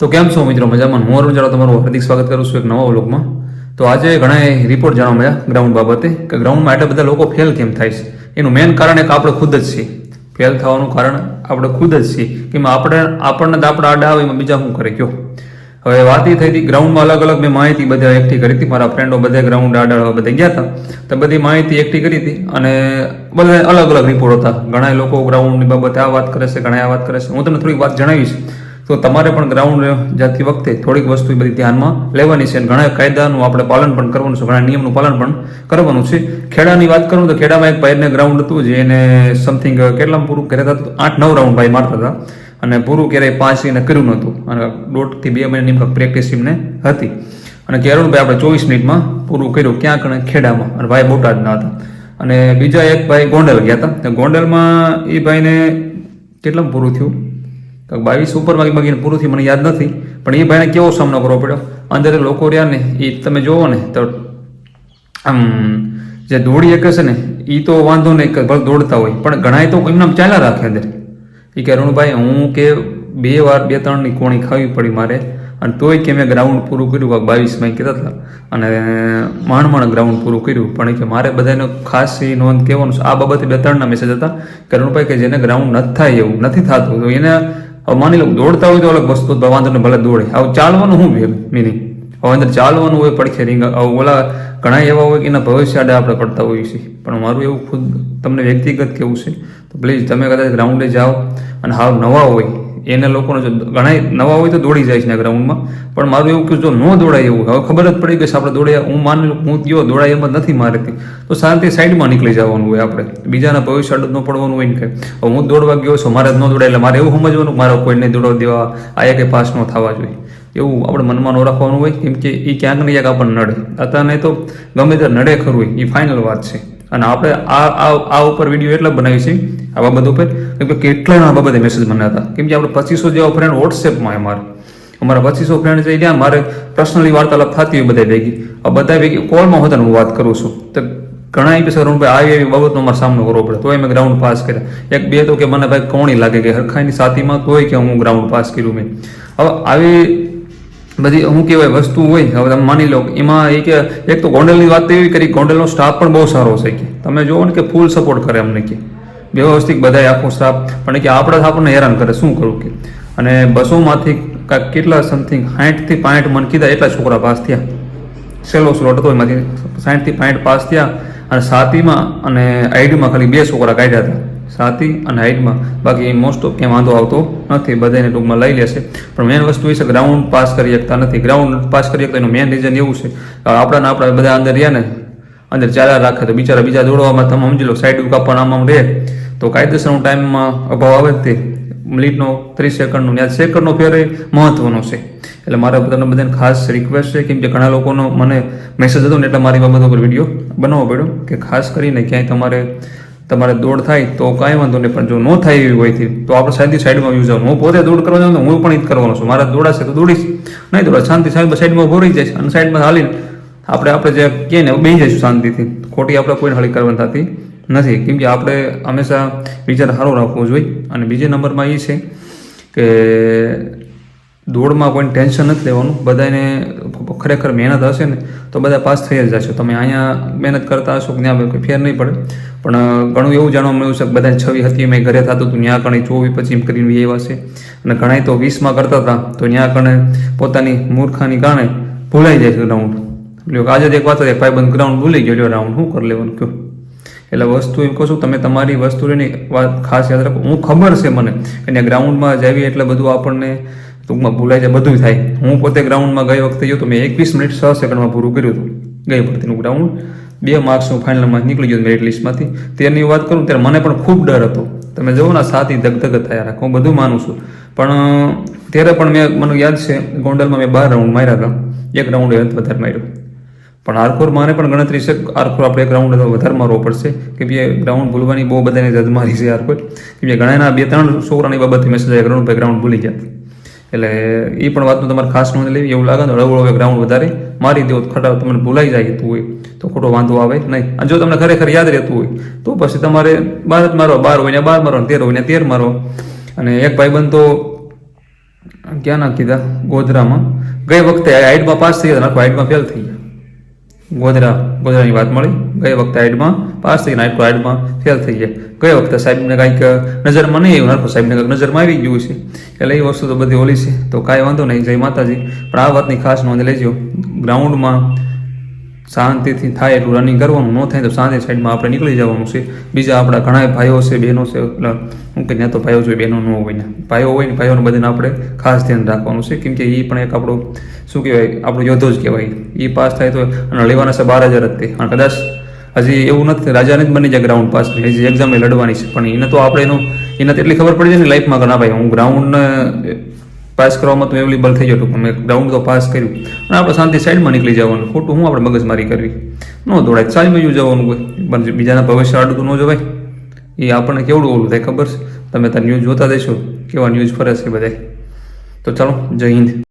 તો કેમ છો મિત્રો મજામાં? હું અરુણ જાડો તમારું હાર્દિક સ્વાગત કરું છું એક નવા વ્લોગમાં. તો આજે ઘણા રિપોર્ટ જાણવા મળ્યા ગ્રાઉન્ડ બાબતે કે ગ્રાઉન્ડમાં એટલા બધા લોકો ફેલ કેમ થાય છે? એનું મેઇન કારણ એક આપણે ખુદ જ છીએ. ફેલ થવાનું કારણ આપણે ખુદ જ છીએ કે આપણે, આપણને આપણા આડા આવે એમાં બીજા શું કરે? કયો? હવે વાત એ થઈ હતી ગ્રાઉન્ડમાં અલગ અલગ મેં માહિતી બધા એકઠી કરી હતી. મારા ફ્રેન્ડો બધા ગ્રાઉન્ડ આડા બધા ગયા હતા. તો બધી માહિતી એકઠી કરી હતી અને બધા અલગ અલગ રિપોર્ટ હતા. ઘણા લોકો ગ્રાઉન્ડની બાબતે આ વાત કરે છે ઘણા આ વાત કરે છે. હું તમને થોડીક વાત જણાવીશ. તો તમારે પણ ગ્રાઉન્ડ જતી વખતે થોડીક વસ્તુ બધી ધ્યાનમાં લેવાની છે અને ઘણા કાયદાનું આપણે પાલન પણ કરવાનું છે, ઘણા નિયમનું પાલન પણ કરવાનું છે. ખેડાની વાત કરું તો ખેડામાં એક ભાઈને ગ્રાઉન્ડ હતું, જે એને સમથિંગ કેટલામાં પૂરું કર્યા હતા? આઠ નવ રાઉન્ડ ભાઈ મારતા હતા. અને પૂરું ક્યારેય પાંચ એને કર્યું નહોતું. અને દોઢથી બે મહિનાની નિમક પ્રેક્ટિસ એમને હતી. અને કેરુણભાઈ આપણે ચોવીસ મિનિટમાં પૂરું કર્યું ક્યાંક અને ખેડામાં. અને ભાઈ બોટાદના હતા. અને બીજા એક ભાઈ ગોંડલ ગયા હતા. ગોંડલમાં એ ભાઈને કેટલામાં પૂરું થયું? તો બાવીસ ઉપર માગી માગીને પૂરું થયું મને યાદ નથી, પણ એ ભાઈને કેવો સામનો કરવો પડ્યો? અંદર લોકો રહ્યા ને, એ તમે જોવો ને, તો આમ જે દોડી શકે છે ને એ તો વાંધો નહીં કે ભલે દોડતા હોય, પણ ઘણા તો એમને આમ ચાલ્યા રાખે અંદર. એ કે, અરુણભાઈ, હું કે બે વાર, બે ત્રણની કોણી ખાવી પડી મારે, અને તોય કે મેં ગ્રાઉન્ડ પૂરું કર્યું કાંક બાવીસમાં કહેતા હતા. અને માણ માણ ગ્રાઉન્ડ પૂરું કર્યું, પણ કે મારે બધાને ખાસ એ નોંધ કહેવાનું આ બાબતે બે ત્રણના મેસેજ હતા કે, અરુણભાઈ, કે જેને ગ્રાઉન્ડ નથી થાય એવું, નથી થતું, તો એને હવે માની લો દોડતા હોય તો અલગ વસ્તુ, તો વાંધો ભલે દોડે. હવે ચાલવાનું શું મિનિંગ હવે અંદર ચાલવાનું હોય પડશે રીંગ ઓલા ઘણા એવા હોય કે એના ભવિષ્ય આડે આપણે પડતા હોઈએ છીએ. પણ મારું એવું ખુદ તમને વ્યક્તિગત કેવું છે, તો પ્લીઝ તમે કદાચ ગ્રાઉન્ડે જાઓ અને હાવ નવા હોય એને લોકોને જો ઘણા નવા હોય તો દોડી જાય છે ગ્રાઉન્ડમાં પણ મારું એવું કે જો ન દોડાય એવું હવે ખબર જ પડી ગઈ છે આપણે દોડ્યા, હું માની હું ગયો, દોડાય એમ નથી મારેથી તો શાંતિ સાઈડમાં નીકળી જવાનું હોય આપણે. બીજાના ભવિષ્ય અડદ ન પડવાનું હોય ને કે હવે હું દોડવા ગયો છું, મારે જ ન દોડાય, એટલે મારે એવું સમજવાનું મારો કોઈને દોડવા દેવા આ કે પાસ ન થવા જોઈએ. એવું આપણે મનમાં ન રાખવાનું હોય, કેમ કે એ ક્યાંક ને ક્યાંક આપણને નડે. અત્યારે તો ગમે તે નડે ખરું એ ફાઇનલ વાત છે. અને આપણે આ આ ઉપર વીડિયો એટલા બનાવી છે, આ બાબત ઉપર, કેમ કે કેટલા આ બાબતે મેસેજ મને હતા. કેમ કે આપણે પચીસો જેવા ફ્રેન્ડ વોટ્સએપમાં અમારે અમારા પચીસો ફ્રેન્ડ છે ત્યાં મારે પર્સનલી વાર્તાલાપ થતી હોય બધા ભેગી. આ બધા ભેગી કોલમાં હોતા હું વાત કરું છું. તો ઘણા એપિસોડ ભાઈ આવી એવી બાબતનો મારે સામનો કરવો પડે. તોય મેં ગ્રાઉન્ડ પાસ કર્યા. એક બે તો કે મને ભાઈ કોણી લાગે કે હરખાઈની સાથીમાં તોય કે હું ગ્રાઉન્ડ પાસ કર્યું મેં. હવે આવી બધી શું કહેવાય વસ્તુ હોય, હવે તમે માની લો એમાં એ કે એક તો ગોંડલની વાત એવી કરી, ગોંડલનો સ્ટાફ પણ બહુ સારો છે કે. તમે જુઓ ને કે ફૂલ સપોર્ટ કરે અમને કે. વ્યવસ્થિત બધાય આખો સ્ટાફ પણ કે આપણે આપણને હેરાન કરે, શું કરું કે? અને બસોમાંથી કાંઈક કેટલા સમથિંગ સાઠથી પાંઠ મન કીધા, એટલા છોકરા પાસ થયા. સેલો સ્લોટ હતો, એમાંથી સાઠથી પાંઠ પાસ થયા, અને સાતીમાં અને આઈડીમાં ખાલી બે છોકરા કાઢ્યા હતા. સાતી અને હાઇટમાં બાકી મોસ્ટ ઓફ ક્યાં વાંધો આવતો નથી. બધાને ટૂંકમાં લઈ લેશે. પણ મેન વસ્તુ એ છે ગ્રાઉન્ડ પાસ કરી શકતા નથી. ગ્રાઉન્ડ પાસ કરી શકતા એનું મેન રીઝન એવું છે આપણાને આપણા બધા અંદર રહ્યા ને, અંદર ચાલ્યા રાખે તો બિચારા બીજા દોડવામાં તમે સમજી લો સાઈડ કાપવાનું આમ રહે. તો કાયદેસરનો ટાઈમમાં અભાવ આવે તે. મિનિટનો ત્રીસ સેકન્ડનો યાદ સેકન્ડનો ફેર એ મહત્વનો છે. એટલે મારે બધાને બધાને ખાસ રિક્વેસ્ટ છે, કેમ કે ઘણા લોકોનો મને મેસેજ હતો ને એટલે મારી બાબત ઉપર વીડિયો બનાવવો પડ્યો કે ખાસ કરીને ક્યાંય તમારે તમારે દોડ થાય તો કાંઈ વાંધો નહીં, પણ જો ન થાય એવી હોયથી તો આપણે શાંતિ સાઈડમાં યુઝ હું પોતે દોડ કરવા જાઉં તો હું પણ એ જ કરવાનો છું. મારા દોડાશે તો દોડીશ. નહીં દોડા શાંતિ સાઈડ સાઈડમાં ઊભો રહી જઈશ અને સાઈડમાં હાલીને આપણે આપણે જે કહીએ ને બેસી જઈશું શાંતિથી. ખોટી આપણે કોઈને હળી કરવાની થતી નથી. કેમ કે આપણે હંમેશા વિચાર સારો રાખવો જોઈએ. અને બીજા નંબરમાં એ છે કે દોડમાં કોઈને ટેન્શન નથી લેવાનું. બધાને ખરેખર મહેનત હશે ને, તો બધા પાસ થઈ જ જશે. તમે અહીંયા મહેનત કરતા હશો કે ત્યાં કોઈ ફેર નહીં પડે. પણ ઘણું એવું જાણવા મળ્યું છે કે બધા છવી હતી, મેં ઘરે થતું હતું, ત્યાં કણે ચોવીસ એમ કરીને એવા છે અને ઘણા તો વીસમાં કરતા હતા, તો ત્યાં કણે પોતાની મૂર્ખાની કારણે ભૂલાઈ જાય છે ગ્રાઉન્ડ લ્યો, આજે એક વાત હતી, ભાઈબંધ ગ્રાઉન્ડ ભૂલી ગયો રાઉન્ડ શું કરી લેવાનું, કયો? એટલે વસ્તુ એમ કહું છું, તમે તમારી વસ્તુની વાત ખાસ યાદ રાખો. હું ખબર છે મને કે ગ્રાઉન્ડમાં જાવી એટલે બધું આપણને ટૂંકમાં ભૂલાઈ જાય બધું થાય. હું પોતે ગ્રાઉન્ડમાં ગઈ વખતે ગયો તો મેં એકવીસ મિનિટ છ સેકન્ડમાં પૂરું કર્યું હતું. ગઈ ભરતીનું ગ્રાઉન્ડ બે માર્ક્સનું ફાઇનલમાં નીકળી ગયું મેરિટ લિસ્ટમાંથી તેની વાત કરું, ત્યારે મને પણ ખૂબ ડર હતો. તમે જુઓ ને સાથી ધગધગ થયા રાખો. હું બધું માનું છું. પણ ત્યારે પણ મેં, મને યાદ છે, ગોંડલમાં મેં બાર રાઉન્ડ માર્યા હતા. એક રાઉન્ડ વધારે માર્યો. પણ આરકોર મારે પણ ગણતરી છે આરખોર આપણે એક રાઉન્ડ વધારે મારવો પડશે. કે ભાઈ ગ્રાઉન્ડ ભૂલવાની બહુ બધાને જજમારી છે આરખોર કે ઘણાના બે ત્રણ છોકરાની બાબતથી મેસેજ આવ્યા ગ્રાઉન્ડ ભાઈ ગ્રાઉન્ડ ભૂલી ગયા. એટલે એ પણ વાતનું તમારે ખાસ નોંધ લેવી. એવું લાગે તો હળવું હવે ગ્રાઉન્ડ વધારે. મારી દો ખટા તમને ભૂલાઈ જાય હોય. તો ખોટો વાંધો આવે નહીં. અને જો તમને ખરેખર યાદ રહેતું હોય, તો પછી તમારે બાર જ મારો, બાર હોય ને બાર મારો તેર હોય ને તેર મારો. અને એક ભાઈબંધ તો ક્યાં ના કીધા? ગોધરામાં. ગઈ વખતે હાઈટમાં પાસ થઈ ગયા નાખો હાઈટમાં ફેલ થઈ ગયા. ગોધરા ગોધરાની વાત મળી. ગઈ વખતે હાઈટમાં પાસ થઈ નાઇટ હાઈટમાં ફેલ થઈ ગયા. ગઈ વખતે સાહેબને કાંઈક નજરમાં નહીં આવ્યું. નાખો સાહેબને કંઈક નજરમાં આવી ગયું છે એટલે એ વસ્તુ તો બધી ઓલી છે. તો કાંઈ વાંધો નહીં. જય માતાજી. પણ આ વાતની ખાસ નોંધ લેજો. ગ્રાઉન્ડમાં શાંતિથી થાય એટલું રનિંગ કરવાનું ન થાય તો શાંતિ સાઈડમાં આપણે નીકળી જવાનું છે. બીજા આપણા ઘણા ભાઈઓ છે, બહેનો છે, એટલે હું કે ત્યાં તો ભાઈઓ જોઈએ, બહેનો ન હોય ને. ભાઈઓ હોય ને, ભાઈઓને બધાને આપણે ખાસ ધ્યાન રાખવાનું છે. કેમ કે એ પણ એક આપણો, શું કહેવાય, આપણો યોદ્ધો જ કહેવાય. એ પાસ થાય તો અને લેવાના છે બાર હજાર જ તે. અને કદાચ હજી એવું નથી રાજાને જ બની જાય ગ્રાઉન્ડ પાસ હજી એક્ઝામ લડવાની છે. પણ એને તો આપણે એનું, એને તો એટલી ખબર પડી જાય ને લાઈફમાં કે ના ભાઈ, હું ગ્રાઉન્ડ પાસ કરવામાં તો અવેલેબલ થઈ જતું, પણ મેં ગ્રાઉન્ડ તો પાસ કર્યું. અને આપણે શાંતિ સાઈડમાં નીકળી જવાનું. ખોટું હું આપણે મગજમારી કરવી? ન દોડાય, ચાલી બાજુ જવાનું કોઈ. પણ બીજાના ભવિષ્ય આડતું ન જવાય. એ આપણને કેવડું ઓલું થાય ખબર છે? તમે ત્યાં ન્યૂઝ જોતા દેશો. કેવા ન્યૂઝ ફરે છે બધાય? તો ચાલો, જય હિન્દ.